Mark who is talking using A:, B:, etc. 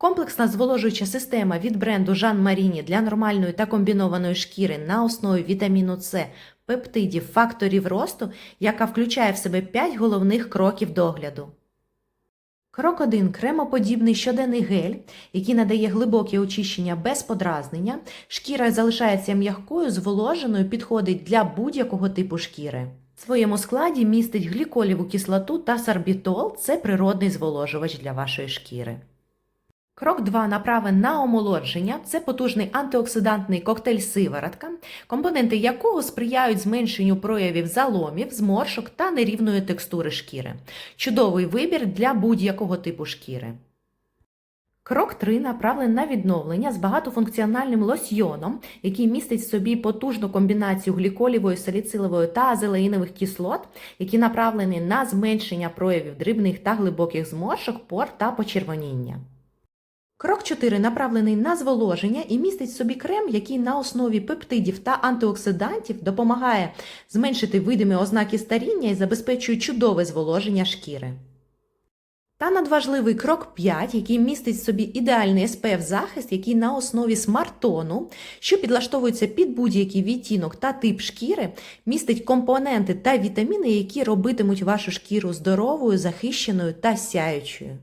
A: Комплексна зволожуюча система від бренду Жан Маріні для нормальної та комбінованої шкіри на основі вітаміну С, пептидів, факторів росту, яка включає в себе 5 головних кроків догляду. Крок 1. Кремоподібний щоденний гель, який надає глибоке очищення без подразнення. Шкіра залишається м'якою, зволоженою, підходить для будь-якого типу шкіри. В своєму складі містить гліколіву кислоту та сорбітол це природний зволожувач для вашої шкіри. Крок 2 направлен на омолодження. Це потужний антиоксидантний коктейль сиворотка, компоненти якого сприяють зменшенню проявів заломів, зморшок та нерівної текстури шкіри. Чудовий вибір для будь-якого типу шкіри. Крок 3 направлений на відновлення з багатофункціональним лосьйоном, який містить в собі потужну комбінацію гліколівої, саліцилової та азелаїнових кислот, які направлені на зменшення проявів дрібних та глибоких зморшок, пор та почервоніння. Крок 4 направлений на зволоження і містить в собі крем, який на основі пептидів та антиоксидантів допомагає зменшити видимі ознаки старіння і забезпечує чудове зволоження шкіри. Та надважливий крок 5, який містить в собі ідеальний SPF захист, який на основі смартону, що підлаштовується під будь-який відтінок та тип шкіри, містить компоненти та вітаміни, які робитимуть вашу шкіру здоровою, захищеною та сяючою.